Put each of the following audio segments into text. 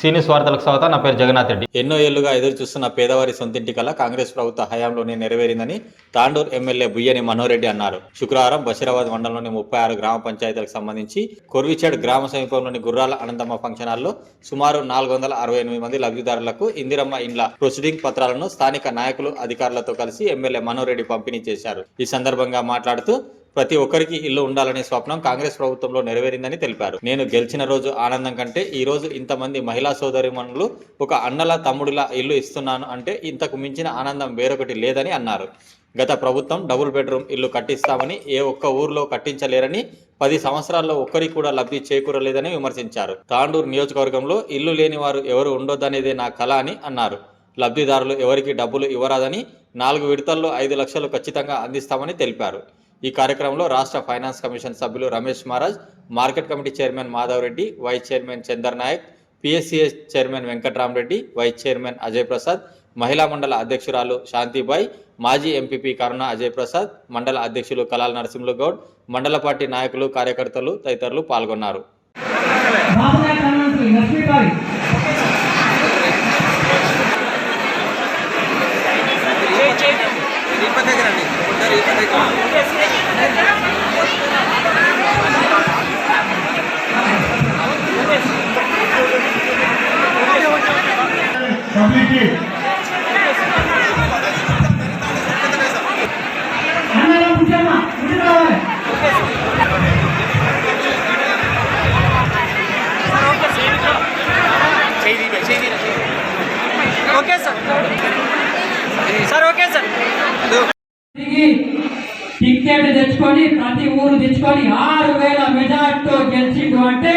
సీనియస్ వార్తలకు స్వాగతం నా పేరు జగన్నాథ్ రెడ్డి. ఎన్నో ఏళ్ళుగా ఎదురు చూస్తున్న పేదవారి సొంతింటి కల కాంగ్రెస్ ప్రభుత్వ హయాంలోనే నెరవేరిందని తాండూర్ ఎమ్మెల్యే బుయ్యని మనోరెడ్డి అన్నారు. శుక్రవారం బషీరాబాద్ మండలంలోని ముప్పై ఆరు గ్రామ పంచాయతీలకు సంబంధించి కొర్విచేడ్ గ్రామ సమీపంలోని గుర్రాల అనంతమ్మ ఫంక్షన్ హాల్లో సుమారు నాలుగు వందల అరవై ఎనిమిది మంది లబ్ధిదారులకు ఇందిరమ్మ ఇండ్ల ప్రొసీడింగ్ పత్రాలను స్థానిక నాయకులు అధికారులతో కలిసి ఎమ్మెల్యే మనోరెడ్డి పంపిణీ చేశారు. ఈ సందర్భంగా మాట్లాడుతూ ప్రతి ఒక్కరికి ఇల్లు ఉండాలనే స్వప్నం కాంగ్రెస్ ప్రభుత్వంలో నెరవేరిందని తెలిపారు. నేను గెలిచిన రోజు ఆనందం కంటే ఈ రోజు ఇంతమంది మహిళా సోదరిమణులు ఒక అన్నల తమ్ముడిలా ఇల్లు ఇస్తున్నాను అంటే ఇంతకు మించిన ఆనందం వేరొకటి లేదని అన్నారు. గత ప్రభుత్వం డబుల్ బెడ్రూమ్ ఇల్లు కట్టిస్తామని ఏ ఒక్క ఊర్లో కట్టించలేరని పది సంవత్సరాల్లో ఒక్కరికి కూడా లబ్ధి చేకూరలేదని విమర్శించారు. తాండూరు నియోజకవర్గంలో ఇల్లు లేని వారు ఎవరు ఉండొద్దనేదే నా కళ అని అన్నారు. లబ్ధిదారులు ఎవరికి డబ్బులు ఇవ్వరాదని నాలుగు విడతల్లో ఐదు లక్షలు ఖచ్చితంగా అందిస్తామని తెలిపారు. ఈ కార్యక్రమంలో రాష్ట్ర ఫైనాన్స్ కమిషన్ సభ్యులు Ramesh Maharaj market committee chairman Madhav Reddy vice chairman Chander Nayak PSCS chairman Venkatramareddy vice chairman Ajay Prasad మహిళా మండల అధ్యక్షురాలు శాంతిబాయ్ మాజీ ఎంపీపీ కరుణ అజయ్ ప్రసాద్ మండల అధ్యక్షులు కలాల్ నరసింహులు గౌడ్ మండల పార్టీ నాయకులు కార్యకర్తలు తదితరులు పాల్గొన్నారు. రండి అందరూ తెచ్చుకొని ప్రతి ఊరు తెచ్చుకొని ఆరు వేల మెజార్టీతో గెలిచిండు అంటే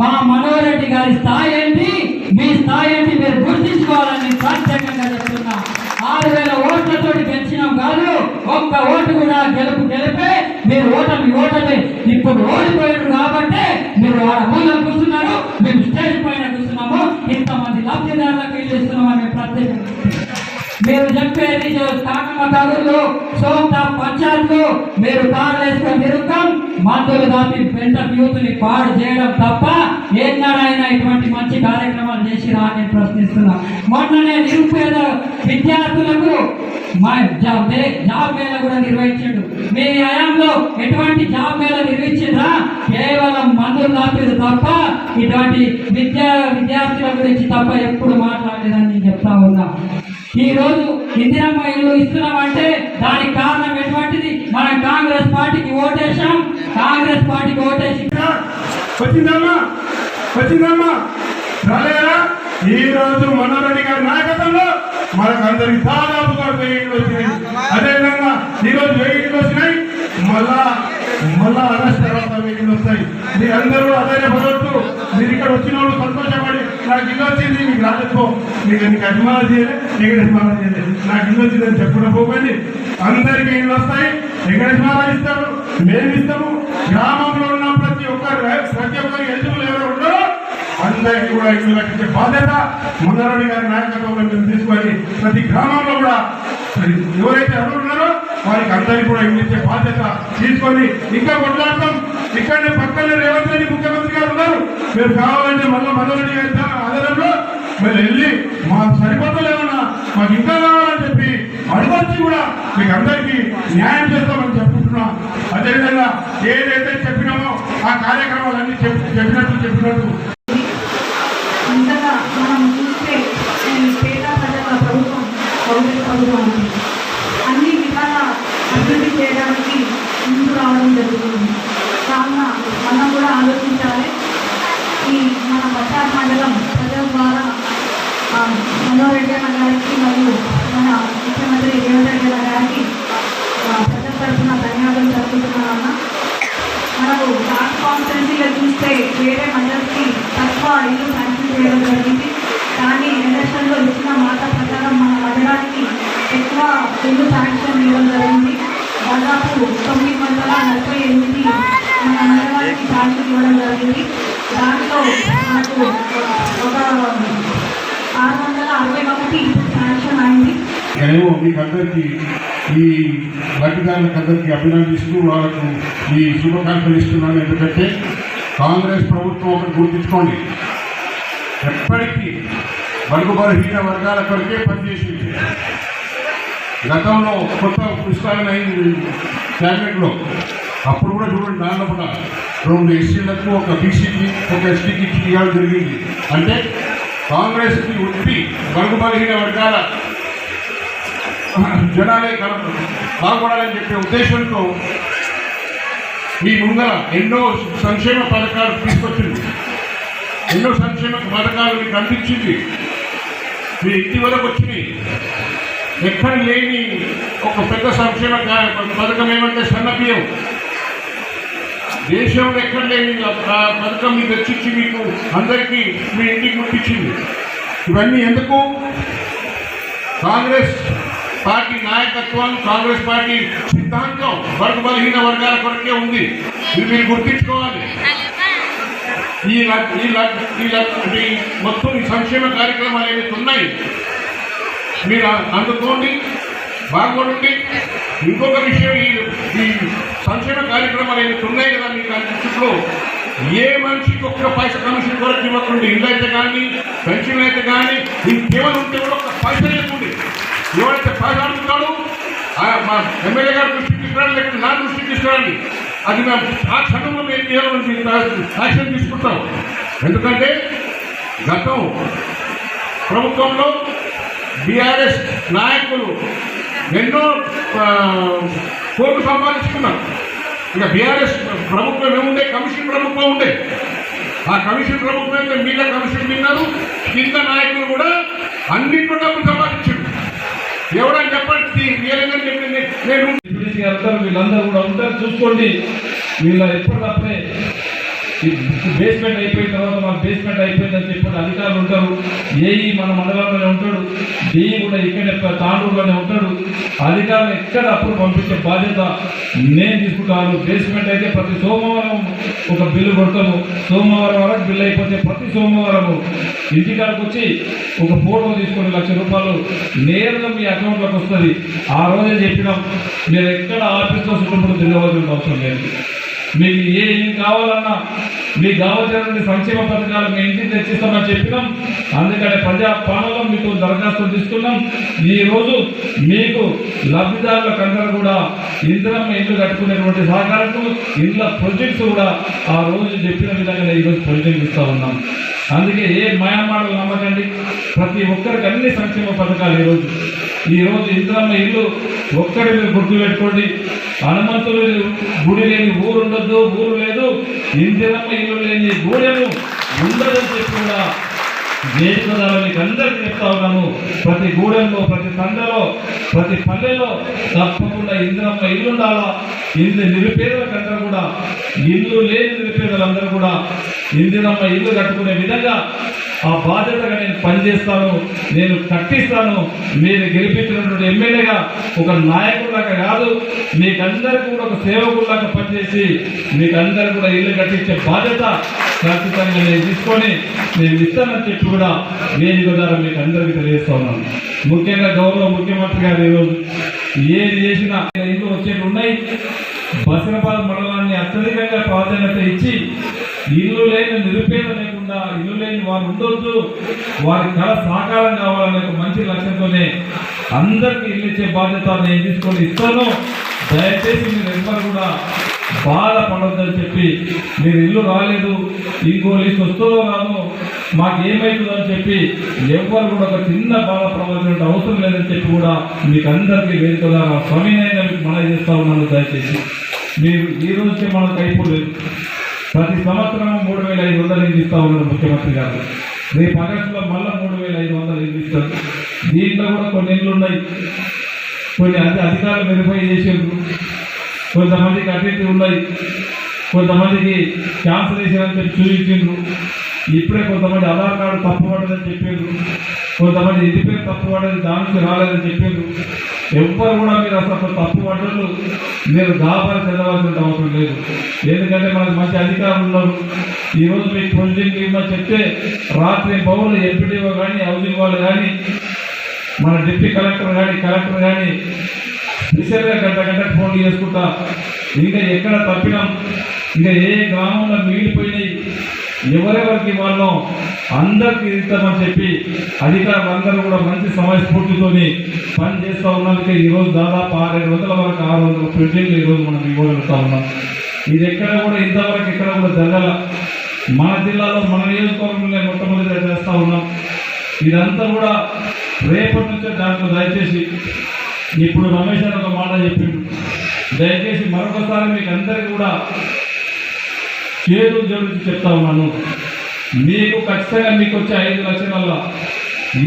మా మనోరెడ్డి గారి స్థాయి ఏంటి? మీ స్థాయి ఏంటి మీరు గుర్తించుకోవాలని ప్రత్యేకంగా చెప్తున్నా. ఆరు వేల ఓట్లతో గెలిచినాం కాదు ఒక్క ఓటు కూడా గెలుపు గెలిపే మీరు ఓటమి ఓటమి. ఇప్పుడు ఓడిపోయారు కాబట్టి మీరు వాళ్ళ మూలం కూర్చున్నారు మేము స్టేజ్ పైన కూర్చున్నాము. ఇంతమంది లబ్ధిదారులకు ఇల్లు ఇస్తున్నామని ప్రత్యేకంగా మీరు చెప్పేది స్థాన మతాలలో సోంత పంచాయత్లు మీరు కార్లు వేసుకొని తిరుగుతాం. మందులు దాపి పెద్ద యూత్ని పాడు చేయడం తప్ప ఏనాడైనా ఇటువంటి మంచి కార్యక్రమాలు చేసి రాని ప్రశ్నిస్తున్నా. మొన్ననే నిరుపేద విద్యార్థులకు జాబ్ జాబ్ మేళ కూడా నిర్వహించాడు. మీ హయాంలో ఎటువంటి జాబ్ మేళ నిర్వహించిందా కేవలం మందులు దాపేది తప్ప ఇటువంటి విద్యా విద్యార్థుల గురించి తప్ప ఎప్పుడు మాట్లాడలేదని నేను చెప్తా ఉన్నా. ఈ రోజు ఇందిరమ్మ ఇల్లు ఇస్తున్నామంటే దానికి కారణం ఎటువంటిది? మనం కాంగ్రెస్ పార్టీకి ఓటేసాం కాంగ్రెస్ పార్టీకి ఓటేసి వచ్చిందమ్మా వచ్చిందమ్మా. రాలేరా? ఈ రోజు మనోరెడ్డి గారి నాయకత్వంలో మనకు అందరికి దాదాపుగా వెయ్యి వచ్చినాయి. అదేవిధంగా ఈ రోజు వెయ్యి వచ్చినాయి. మళ్ళా మళ్ళా అరెస్ట్ తర్వాత వెయ్యి ఇండ్లు వస్తాయి. మీరందరూ అధైర్యపడవద్దు మీరు ఇక్కడ వచ్చిన వాళ్ళు సంతోషపడి నాకు ఇల్లు వచ్చింది మీకు రాలేపో మీకు నీకు అభిమానం చేయలే ఎక్కడ అభిమానం చేయలేదు నాకు ఇల్లు వచ్చిందని చెప్పడం పోకండి. అందరికీ ఇల్లు వస్తాయి. ఎక్కడ మహారాజ్ ఇస్తారు? మేము ఇస్తాము. గ్రామంలో ఉన్న ప్రతి ఒక్కరు ప్రతి ఒక్కరు ఎదుగులు ఎవరు ఉన్నారో అందరికీ కూడా ఇల్లు కట్టించే బాధ్యత మున్నారెడ్డి గారి నాయకత్వంలో మేము తీసుకొని ప్రతి గ్రామంలో కూడా ఎవరైతే ఎవరు ఉన్నారో వారికి అందరికీ కూడా ఇచ్చే బాధ్యత తీసుకొని ఇంకా కొట్లాడతాం. ఇక్కడనే పక్కనే రేవంత్ రెడ్డి ముఖ్యమంత్రి గారు ఉన్నారు. మీరు కావాలంటే మళ్ళీ మదనరెడ్డి గారి ఆధారంలో మీరు వెళ్ళి మాకు సరిపోతలేమన్నా మాకు ఇంకా కావాలని చెప్పి అడగొచ్చి కూడా మీకు అందరికీ న్యాయం చేస్తామని చెప్పుకుంటున్నాం. అదేవిధంగా ఏదైతే చెప్పినామో ఆ కార్యక్రమాలన్నీ చెప్పి చెప్పినట్టు చెప్పినట్టు. అంతగా మనం చూస్తే పేద ప్రజల ప్రభుత్వం కాంగ్రెస్ ప్రభుత్వం ఉంది. అన్ని విధాల అభివృద్ధి చేయడానికి ముందు రావడం జరుగుతుంది కావున మనం కూడా ఆలోచించాలి ఈ మన బచార్ మండలం ప్రజల ద్వారా మనోహర్ రెడ్డి అన్న గారికి మరియు మన ముఖ్యమంత్రి రేవంత్ రెడ్డి అన్న గారికి ప్రజల తరఫున ధన్యవాదాలు జరుగుతున్నామన్నా మనకు లాస్ట్ కాన్ఫరెన్సీలో చూస్తే వేరే మండలికి తక్కువ ఇల్లు శాంక్షన్ చేయడం జరిగింది. కానీ ఎలక్షన్లో ఇచ్చిన మాట ప్రకారం మన మండలానికి ఎక్కువ ఇల్లు శాంక్షన్ చేయడం జరిగింది. దాదాపు తొమ్మిది వందల నలభై ఎనిమిది మన మండలానికి శాంక్షన్ ఇవ్వడం జరిగింది. దాంట్లో మనకు ఒక ఆరు వందల అరవై ఒకటి శాంక్షన్ అయింది. నేను మీకు ఈ లబ్ధిదారులకు అందరికీ అభినందిస్తూ వాళ్ళకు ఈ శుభాకాంక్షలు ఇస్తున్నాను. ఎందుకంటే కాంగ్రెస్ ప్రభుత్వం ఒకటి గుర్తించుకోండి. ఎప్పటికీ బడుగు బలహీన వర్గాల కొరకే పనిచేసింది. గతంలో కొత్త పుస్తకాలు అయింది క్యాబినెట్లో. అప్పుడు కూడా చూడండి దాంట్లో కూడా రెండు ఎస్సీలకు ఒక బీసీకి ఒక ఎస్టీకి ఇవ్వడం జరిగింది. అంటే కాంగ్రెస్కి ఉట్టి బడుగు బలహీన వర్గాల జనాలే కలపడం బాగుపడాలని చెప్పే ఉద్దేశంతో మీ ముందర ఎన్నో సంక్షేమ పథకాలు తీసుకొచ్చింది. ఎన్నో సంక్షేమ పథకాలు మీకు అందించింది. మీ ఇంటి వరకు వచ్చినాయి ఎక్కడ లేని ఒక పెద్ద సంక్షేమ పథకం ఏమంటే సన్న దేశంలో ఎక్కడ లేని ఆ పథకం మీకు తెచ్చిచ్చి మీకు అందరికీ మీ ఇంటికి ముట్టించింది. ఇవన్నీ ఎందుకు? కాంగ్రెస్ పార్టీ నాయకత్వం కాంగ్రెస్ పార్టీ సిద్ధాంతం వర్గ బలహీన వర్గాల కొరకే ఉంది. ఇది మీరు గుర్తించుకోవాలి. ఈ లక్- ఈ మొత్తం ఈ సంక్షేమ కార్యక్రమాలు ఏవైతే ఉన్నాయి మీరు అందుకోండి. బాగుంటుంది ఇంకొక విషయం ఈ ఈ సంక్షేమ కార్యక్రమాలు ఏమి ఉన్నాయి కదా మీకు అన్నింటిలో ఏ మనిషికి ఒక్క పైసా కమిషన్ కూడా ఇవ్వకుండా ఇల్లు అయితే కానీ పెన్షన్ అయితే కానీ ఇంకేమైనా ఉంటే కూడా ఒక్క పైసా లేకుండా. ఎవరైతే పైసా అడుగుతాడు మా ఎమ్మెల్యే గారు దృష్టికి తీసుకురాడు లేకపోతే నా దృష్టికి తీసుకురండి. అది మేము ఆ క్షణంలో మేము చేయాలని యాక్షన్ తీసుకుంటాం. ఎందుకంటే గతం ప్రభుత్వంలో బీఆర్ఎస్ నాయకులు ఎన్నో ఆ, కోట్లు సంపాదించుకున్నారు ఇక బీఆర్ఎస్ ప్రభుత్వం ఏముండే కమిషన్ ప్రభుత్వం ఉండే ఆ కమిషన్ ప్రభుత్వం మీద కమిషన్ తిన్నారు కింద నాయకులు కూడా అన్నింటిలో డబ్బులు సంపాదించారు. ఎవరని చెప్పండి? వీళ్ళని చెప్పి నేను వీళ్ళందరూ కూడా ఉంటారు. చూసుకోండి. వీళ్ళ ఎప్పటికప్పుడే బేస్మెంట్ అయిపోయిన తర్వాత మన బేస్మెంట్ అయిపోయిందని చెప్పి అధికారులు ఉంటారు. ఏఈ మన మండలంలోనే ఉంటాడు. డిఈ కూడా ఇక్కడే తాండూరులోనే ఉంటాడు. అధికారులు ఎక్కడ అప్పుడు పంపించే బాధ్యత నేను తీసుకుంటాను. బేస్మెంట్ అయితే ప్రతి సోమవారం ఒక బిల్లు కొడతాము. సోమవారం వరకు బిల్లు అయిపోతే ప్రతి సోమవారము ఇంటికాడికి వచ్చి ఒక ఫోటో తీసుకొని లక్ష రూపాయలు నేరుగా మీ అకౌంట్లోకి వస్తుంది. ఆ రోజే చెప్పినాం. మీరు ఎక్కడ ఆఫీస్లో చుట్టుముట్టు తిరగవలసిన అవసరం లేదు. మీకు ఏ ఏం కావాలన్నా మీకు కావాల్సిన సంక్షేమ పథకాలు మీ ఇంటికి తెచ్చిస్తామని చెప్పినాం. అందుకనే ప్రజా పాలనలో మీకు దరఖాస్తు తీసుకున్నాం. ఈరోజు మీకు లబ్ధిదారులకు అందరూ కూడా ఇంద్రమ్మ ఇల్లు కట్టుకునేటువంటి సహకారంతో ఇళ్ళ ప్రొజెక్ట్స్ కూడా ఆ రోజు చెప్పిన విధంగా ఈరోజు ప్రొజెక్ట్ ఇస్తూ ఉన్నాం. అందుకే ఏ మాయమాటలు నమ్మకండి. ప్రతి ఒక్కరికి అన్ని సంక్షేమ పథకాలు ఈరోజు ఈరోజు ఇంద్రమ్మ ఇల్లు ఒక్కడి మీరు గుర్తుపెట్టుకోండి హనుమంతుడు గుడి లేని ఊరు ఉండదు ఊరు లేదు. ఇందిరమ్మ ఇల్లు లేని గూడెము ఉండదని చెప్పి కూడా వేదిక మీకు అందరికీ చెప్తా ఉన్నాను. ప్రతి గూడెంలో ప్రతి తండలో ప్రతి పల్లెలో తప్పకుండా ఇందిరమ్మ ఇల్లు ఉండాలా? ఇంది నిరుపేదలకందరూ కూడా ఇల్లు లేని నిరుపేదలందరూ కూడా ఇందిరమ్మ ఇల్లు కట్టుకునే విధంగా ఆ బాధ్యతగా నేను పనిచేస్తాను నేను కట్టిస్తాను. మీరు గెలిపించినటువంటి ఎమ్మెల్యేగా ఒక నాయకుడిలాగా కాదు మీకందరికీ కూడా ఒక సేవకుడిలాగా పనిచేసి మీకందరూ కూడా ఇల్లు కట్టించే బాధ్యత ఖచ్చితంగా నేను తీసుకొని నేను ఇస్తానని చెప్పి కూడా వేదిక ద్వారా మీకు అందరికీ తెలియజేస్తా ఉన్నాను. ముఖ్యంగా గౌరవ ముఖ్యమంత్రి గారు ఈరోజు ఏది చేసినా ఇల్లు వచ్చేవి ఉన్నాయి. బసరపాల మండలాన్ని అత్యధికంగా ప్రాధాన్యత ఇచ్చి ఇల్లు లేని నిరుపేద లేకుండా ఇల్లు లేని వారు ఉండొద్దు. వారి కళ సాకారం కావాలనే ఒక మంచి లక్ష్యంతోనే అందరికీ ఇల్లు ఇచ్చే బాధ్యత నేను తీసుకొని ఇస్తాను. దయచేసి మీరు ఎవ్వరు కూడా బాధపడొద్దని చెప్పి మీరు ఇల్లు రాలేదు ఇంకో లిస్ట్ వస్తుందో రాదో మాకు ఏమవుతుందో అని చెప్పి ఎవ్వరు కూడా ఒక చిన్న బాధపడవలసిన అవసరం లేదని చెప్పి కూడా మీకు అందరికీ వేరుకదా ద్వారా స్వామినైనా మీకు చేస్తా ఉన్నాను. దయచేసి మీరు ఈ రోజుకే మనకు అయిపోలేదు ప్రతి సంవత్సరం మూడు వేల ఐదు వందలు ఇస్తా ఉన్నారు ముఖ్యమంత్రి గారు? రేపు ఆగస్టులో మళ్ళీ మూడు వేల ఐదు వందలు ఇల్లు ఇస్తారు దీంట్లో కూడా కొన్ని ఇళ్ళు ఉన్నాయి. కొన్ని అధి అధికారులు వెరిఫై చేసేందుకు కొంతమందికి అటు ఉన్నాయి. కొంతమందికి క్యాన్సర్ వేసారని చెప్పి చూపించిండ్రు. ఇప్పుడే కొంతమంది ఆధార్ కార్డు తప్పు పడదని చెప్పారు కొంతమంది ఇంటి పేరు తప్పు పడదని దానికి రాలేదని చెప్పారు ఎవ్వరు కూడా మీరు అసలు తప్పు పడ్డలు మీరు గాబరి చదవాల్సిన అవసరం లేదు. ఎందుకంటే మనకు మంచి అధికారులు ఉన్నారు. ఈరోజు మీకు ప్రొసీడింగ్ ఇవ్వమని చెప్తే రాత్రి పౌరులు ఎంపీడీఓ కానీ హౌసింగ్ వాళ్ళు కానీ మన డిప్యూటీ కలెక్టర్ కానీ కలెక్టర్ కానీ స్పెషల్గా గంట గంటకు ఫోన్ చేసుకుంటా. ఇంకా ఎక్కడ తప్పినాం? ఇంకా ఏ గ్రామంలో మిగిలిపోయినాయి? ఎవరెవరికి వాళ్ళం అందరికి ఇస్తామని చెప్పి అధికారులు అందరూ కూడా మంచి సమయస్ఫూర్తితోని పని చేస్తూ ఉన్నందుకే ఈరోజు దాదాపు ఆరేడు వందల వరకు ఆరు వందల ప్రింటింగ్లు ఈరోజు మనం ఇవ్వగలుగుతా ఉన్నాం. ఇది ఎక్కడ కూడా ఇంతవరకు ఎక్కడ కూడా జరగల. మన జిల్లాలో మన నియోజకవర్గంలో మొట్టమొదటిగా చేస్తూ ఉన్నాం. ఇదంతా కూడా రేపటి నుంచే దాంట్లో దయచేసి ఇప్పుడు రమేష్ అని ఒక మాట చెప్పిండు. దయచేసి మరొకసారి మీకు అందరికీ కూడా చేరు జరుగుతూ చెప్తా ఉన్నాను. మీకు ఖచ్చితంగా మీకు వచ్చే ఐదు లక్షల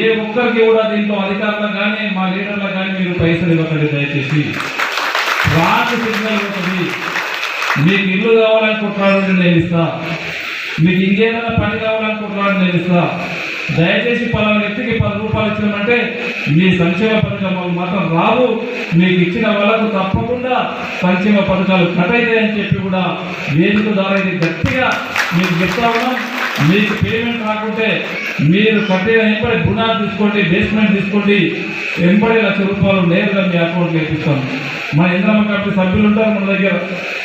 ఏ ఒక్కరికి కూడా దీంట్లో అధికారులకు కానీ మా లీడర్లకు కానీ మీరు పైసలు ఇవ్వకండి దయచేసి. రాంగ్ సిగ్నల్ ఉంటుంది. మీకు ఇల్లు కావాలనుకుంటున్నాడు నేను ఇస్తా. మీకు ఇంకేదైనా పని కావాలనుకుంటున్నాడు నేను ఇస్తా. దయచేసి పలానా వ్యక్తికి పది రూపాయలు ఇచ్చినామంటే మీ సంక్షేమ పథకాలు మాత్రం రావు. మీకు ఇచ్చిన వాళ్ళకు తప్పకుండా సంక్షేమ పథకాలు కట్ అవుతాయని చెప్పి కూడా వేదిక ద్వారా ఇది గట్టిగా మీకు చెప్తా ఉన్నాం. మీకు పేమెంట్ రాకుంటే మీరు కట్టిన ఎంపడి గుణాలు తీసుకోండి బేస్మెంట్ తీసుకోండి. ఎంపడి లక్ష రూపాయలు నేరుగా మీ అకౌంట్కి వేపిస్తాం. మా ఇంద్రమ్మ కమిటీ సభ్యులు ఉంటారు మన దగ్గర.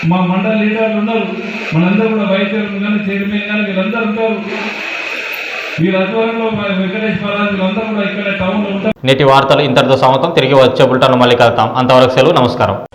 మా మండల లీడర్లు ఉన్నారు. మనందరూ కూడా వైద్యులు కానీ చైర్మన్ కానీ వీళ్ళందరూ ఉంటారు. టౌన్లో నేటి వార్తలు ఇంతటితో సమతం తిరిగి వచ్చే బులెటిన్ మళ్ళీ కలుతాం అంతవరకు సెలవు నమస్కారం.